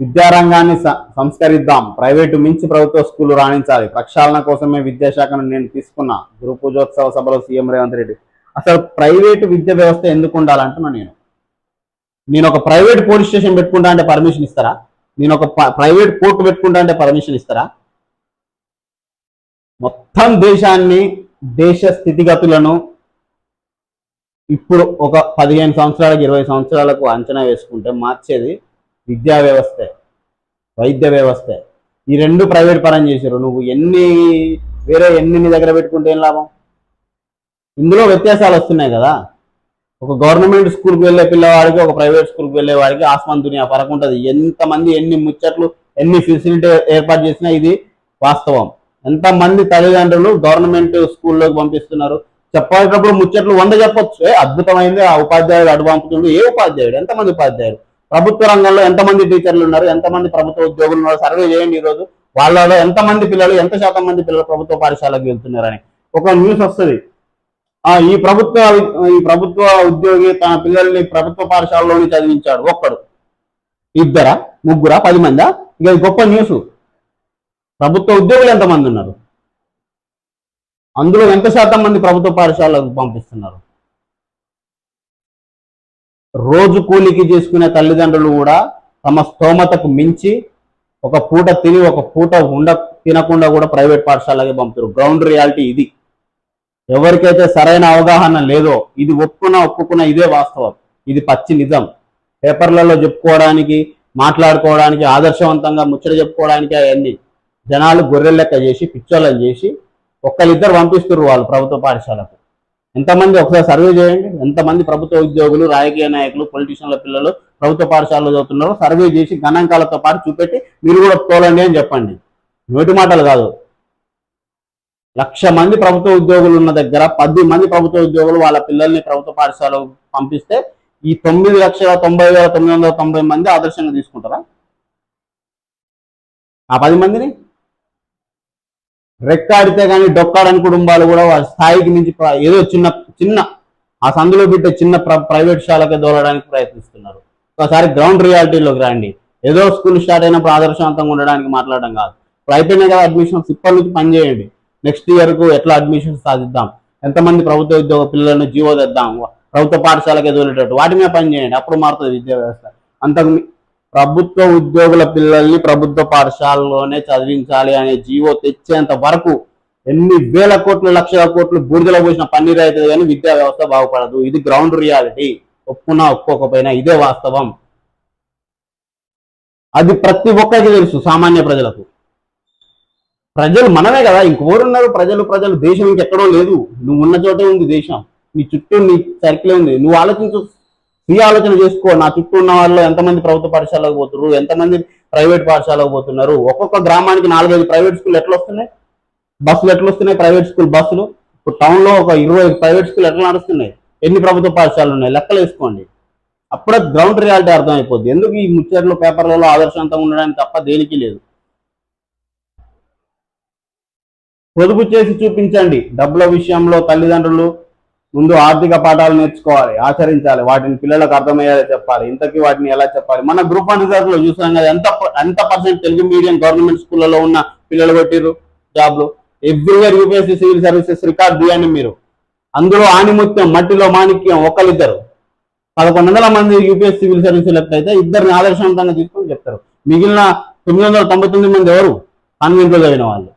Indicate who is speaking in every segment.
Speaker 1: విద్యారంగాన్ని సంస్కరిద్దాం. ప్రైవేటు మించి ప్రభుత్వ స్కూల్ రాణించాలి. ప్రక్షాళన కోసమే విద్యాశాఖను నేను తీసుకున్నా గురు పూజోత్సవ సభలో సీఎం రేవంత్ రెడ్డి. అసలు ప్రైవేటు విద్యా వ్యవస్థ ఎందుకు ఉండాలంటున్నా నేను. నేను ఒక ప్రైవేట్ పోలీస్ స్టేషన్ పెట్టుకుంటా అంటే పర్మిషన్ ఇస్తారా? నేను ఒక ప్రైవేట్ కోర్టు పెట్టుకుంటా అంటే పర్మిషన్ ఇస్తారా? మొత్తం దేశాన్ని దేశ స్థితిగతులను ఇప్పుడు ఒక పదిహేను సంవత్సరాలకు ఇరవై సంవత్సరాలకు అంచనా వేసుకుంటే మార్చేది విద్యా వ్యవస్థే వైద్య వ్యవస్థే. ఈ రెండు ప్రైవేట్ పరం చేశారు నువ్వు ఎన్ని వేరే ఎన్ని నీ దగ్గర పెట్టుకుంటే ఏం లాభం? ఇందులో వ్యత్యాసాలు వస్తున్నాయి కదా. ఒక గవర్నమెంట్ స్కూల్కి వెళ్ళే పిల్లవాడికి ఒక ప్రైవేట్ స్కూల్కి వెళ్ళే వాడికి ఆస్మాన్ దునియా పరకు ఉంటుంది. ఎంతమంది ఎన్ని ముచ్చట్లు ఎన్ని ఫెసిలిటీ ఏర్పాటు చేసినా ఇది వాస్తవం. ఎంతమంది తల్లిదండ్రులు గవర్నమెంట్ స్కూల్లోకి పంపిస్తున్నారు? చెప్పేటప్పుడు ముచ్చట్లు వంద చెప్పొచ్చు. అద్భుతమైంది. ఆ ఉపాధ్యాయుడు అడ్డు పంపుతుండు ఏ ఉపాధ్యాయుడు? ఎంతమంది ఉపాధ్యాయుడు ప్రభుత్వ రంగంలో ఎంతమంది టీచర్లు ఉన్నారు ఎంతమంది ప్రభుత్వ ఉద్యోగులు ఉన్నారు సర్వే చేయండి ఈరోజు. రోజు వాళ్ళలో ఎంతమంది పిల్లలు ఎంత శాతం మంది పిల్లలు ప్రభుత్వ పాఠశాలకు వెళ్తున్నారని. ఒక న్యూస్ వస్తుంది. ఆ ఈ ప్రభుత్వ ఈ ప్రభుత్వ ఉద్యోగి తన పిల్లల్ని ప్రభుత్వ పాఠశాలలోని చదివించాడు ఒక్కడు. ఇద్దరా? ముగ్గురా? పది మందా? ఇక ఇది గొప్ప న్యూస్. ప్రభుత్వ ఉద్యోగులు ఎంతమంది ఉన్నారు? అందులో ఎంత శాతం మంది ప్రభుత్వ పాఠశాలకు పంపిస్తున్నారు? రోజు కూలికి చేసుకునే తల్లిదండ్రులు కూడా తమ స్తోమతకు మించి ఒక పూట తిని ఒక పూట ఉండ తినకుండా కూడా ప్రైవేట్ పాఠశాలకి పంపుతారు గ్రౌండ్ రియాలిటీ ఇది. ఎవరికైతే సరైన అవగాహన లేదో ఇది ఒప్పుకున్నా ఒప్పుకున్నా ఇదే వాస్తవం. ఇది పచ్చి నిజం. పేపర్లలో చెప్పుకోవడానికి మాట్లాడుకోవడానికి ఆదర్శవంతంగా ముచ్చట చెప్పుకోవడానికి అవన్నీ జనాలు గొర్రె లెక్క చేసి పిచ్చోళ్ళని చేసి ఒక్కరిద్దరు పంపిస్తున్నారు వాళ్ళు ప్రభుత్వ పాఠశాలకు. ఎంతమంది ఒకసారి సర్వే చేయండి. ఎంతమంది ప్రభుత్వ ఉద్యోగులు రాజకీయ నాయకులు పొలిటీషియన్ల పిల్లలు ప్రభుత్వ పాఠశాలలో చదువుతున్నారో సర్వే చేసి గణాంకాలతో పాటు చూపెట్టి మీరు కూడా తోలండి అని చెప్పండి. నోటి మాటలు కాదు. లక్ష మంది ప్రభుత్వ ఉద్యోగులు ఉన్న దగ్గర పది మంది ప్రభుత్వ ఉద్యోగులు వాళ్ళ పిల్లల్ని ప్రభుత్వ పాఠశాలకు పంపిస్తే ఈ తొమ్మిది లక్షల తొంభై వేల తొమ్మిది వందల తొంభై మంది ఆదర్శంగా తీసుకుంటారా? ఆ పది మందిని? రెక్కాడితే కానీ డొక్కాడని కుటుంబాలు కూడా వాళ్ళ స్థాయికి మించి ఏదో చిన్న చిన్న ఆ సందులో పెట్టే చిన్న ప్ర- ప్రైవేట్ శాలకే దోలడానికి ప్రయత్నిస్తున్నారు. ఒకసారి గ్రౌండ్ రియాలిటీలోకి రండి. ఏదో స్కూల్ స్టార్ట్ అయినప్పుడు ఆదర్శవంతంగా ఉండడానికి మాట్లాడడం కాదు. ఇప్పుడు అయిపోయినాయి కదా అడ్మిషన్స్ ఇప్పటి నుంచి పనిచేయండి నెక్స్ట్ ఇయర్కు ఎట్లా అడ్మిషన్స్ సాధిద్దాం? ఎంతమంది ప్రభుత్వ ఉద్యోగ పిల్లలను జీవో తెద్దాం? ప్రభుత్వ పాఠశాలకే దోలేటట్టు. వాటి మీద పని చేయండి. అప్పుడు మారుతుంది విద్యా వ్యవస్థ. అంతకు ప్రభుత్వ ఉద్యోగుల పిల్లల్ని ప్రభుత్వ పాఠశాలలోనే చదివించాలి అనే జీవో తెచ్చేంత వరకు ఎన్ని వేల కోట్లు లక్షల కోట్లు బూడిదలో పోసిన పన్నీరు అవుతుంది కానీ విద్యా వ్యవస్థ బాగుపడదు. ఇది గ్రౌండ్ రియాలిటీ ఒప్పుకున్నా ఒప్పుకోకపోయినా ఇదే వాస్తవం. అది ప్రతి ఒక్కరికి తెలుసు సామాన్య ప్రజలకు. ప్రజలు మనమే కదా ఇంకోరున్నారు ప్రజలు ప్రజలు. దేశం ఇంకెక్కడో లేదు. నువ్వు ఉన్న చోటే ఉంది దేశం. నీ చుట్టూ నీ సర్కిల్ ఉంది. నువ్వు ఆలోచించు ఈ ఆలోచన చేసుకో. నా చుట్టూ ఉన్న వాళ్ళు ఎంతమంది ప్రభుత్వ పాఠశాలకు పోతున్నారు? ఎంతమంది ప్రైవేట్ పాఠశాలకు పోతున్నారు? ఒక్కొక్క గ్రామానికి నాలుగైదు ప్రైవేట్ స్కూల్ ఎట్లా వస్తున్నాయి బస్సులు ఎట్లా వస్తున్నాయి ప్రైవేట్ స్కూల్ బస్సులు? ఇప్పుడు టౌన్లో ఒక ఇరవై ప్రైవేట్ స్కూల్ ఎట్లా నడుస్తున్నాయి? ఎన్ని ప్రభుత్వ పాఠశాలలు ఉన్నాయి? లెక్కలు వేసుకోండి. అప్పుడే గ్రౌండ్ రియాలిటీ అర్థమైపోద్ది. ఎందుకు ఈ ముచ్చట్లు పేపర్లలో ఆదర్శవంతంగా ఉండడానికి తప్ప దేనికి లేదు? పొదుపు చేసి చూపించండి. డబ్బుల విషయంలో తల్లిదండ్రులు ముందు ఆర్థిక పాఠాలు నేర్చుకోవాలి ఆచరించాలి వాటిని పిల్లలకు అర్థమయ్యేలా చెప్పాలి ఇంతకీ వాటిని ఎలా చెప్పాలి. మన గ్రూప్ వన్ రిజల్ట్లో చూసాం కదా ఎంత ఎంత పర్సెంట్ తెలుగు మీడియం గవర్నమెంట్ స్కూళ్ళలో ఉన్న పిల్లలు కొట్టిరు జాబ్లు? Everywhere UPSC civil services record తీయండి మీరు. అందులో ఆనిముత్యం మట్టిలో మాణిక్యం ఒకరిద్దరు పదకొండు వందల మంది యూపీఎస్ సివిల్ సర్వీస్ అయితే ఇద్దరిని ఆదర్శవంతంగా తీసుకొని చెప్తారు. మిగిలిన తొమ్మిది వందల తొంభై తొమ్మిది మంది ఎవరు? కాన్వెంట్లో చదివిన వాళ్ళు.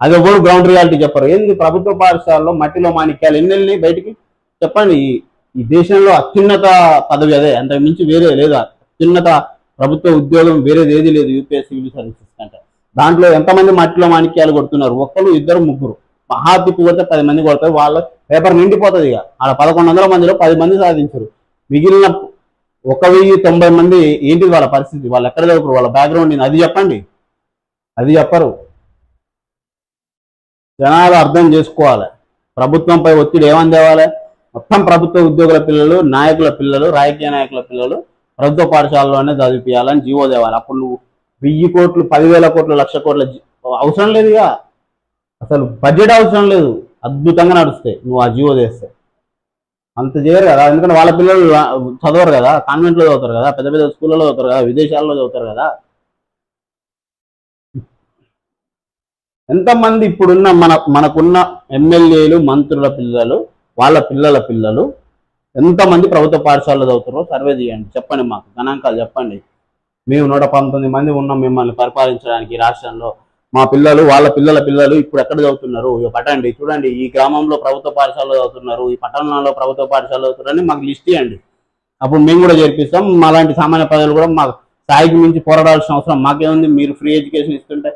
Speaker 1: అది ఎవరు గ్రౌండ్ రియాలిటీ చెప్పరు. ఏంది ప్రభుత్వ పాఠశాలలో మట్టిలో మాణిక్యాలు ఎన్ని బయటికి? చెప్పండి ఈ దేశంలో అత్యున్నత పదవి అదే అంతకు మించి వేరే లేదా? అత్యున్నత ప్రభుత్వ ఉద్యోగం వేరేది ఏది లేదు యూపీఎస్ సివిల్ సర్వీసెస్ కంటే. దాంట్లో ఎంతమంది మట్టిలో మాణిక్యాలు కొడుతున్నారు? ఒక్కరు ఇద్దరు ముగ్గురు. మహా తిప్పు కొడితే పది మంది కొడతారు వాళ్ళ పేపర్ నిండిపోతుంది ఇక. ఆడ పదకొండు వందల మందిలో పది మంది సాధించరు. మిగిలిన ఒక వెయ్యి తొంభై మంది ఏంటి వాళ్ళ పరిస్థితి? వాళ్ళు ఎక్కడ చదువుతారు వాళ్ళ బ్యాక్గ్రౌండ్ ఏంది? అది చెప్పండి. అది చెప్పరు. జనాలు అర్థం చేసుకోవాలి. ప్రభుత్వంపై ఒత్తిడి ఏమని తేవాలి? మొత్తం ప్రభుత్వ ఉద్యోగుల పిల్లలు నాయకుల పిల్లలు రాజకీయ నాయకుల పిల్లలు ప్రభుత్వ పాఠశాలలోనే చదివిపించాలని జీవో తేవాలి. అప్పుడు నువ్వు వెయ్యి కోట్లు పదివేల కోట్లు లక్ష కోట్ల అవసరం లేదు ఇక అసలు బడ్జెట్ అవసరం లేదు. అద్భుతంగా నడుస్తాయి. నువ్వు ఆ జీవో చేస్తే. అంత చేయరు కదా. ఎందుకంటే వాళ్ళ పిల్లలు చదవరు కదా. కాన్వెంట్లో చదువుతారు కదా. పెద్ద పెద్ద స్కూళ్ళలో చదువుతారు కదా. విదేశాల్లో చదువుతారు కదా. ఎంతమంది ఇప్పుడున్న మన మనకున్న ఎమ్మెల్యేలు మంత్రుల పిల్లలు వాళ్ళ పిల్లల పిల్లలు ఎంతమంది ప్రభుత్వ పాఠశాలలో చదువుతారో సర్వే చేయండి. చెప్పండి మాకు. గణాంకాలు చెప్పండి. మేము నూట పంతొమ్మిది మంది ఉన్నాం మిమ్మల్ని పరిపాలించడానికి రాష్ట్రంలో. మా పిల్లలు వాళ్ళ పిల్లల పిల్లలు ఇప్పుడు ఎక్కడ చదువుతున్నారు? పట్టండి చూడండి. ఈ గ్రామంలో ప్రభుత్వ పాఠశాలలో చదువుతున్నారు. ఈ పట్టణంలో ప్రభుత్వ పాఠశాలలో చదువుతున్నారని మాకు లిస్ట్ ఇవ్వండి అప్పుడు మేము కూడా చేర్పిస్తాం. మాలాంటి సామాన్య ప్రజలు కూడా మాకు స్థాయికి మించి పోరాడాల్సిన అవసరం మాకేముంది? మీరు ఫ్రీ ఎడ్యుకేషన్ ఇస్తుంటే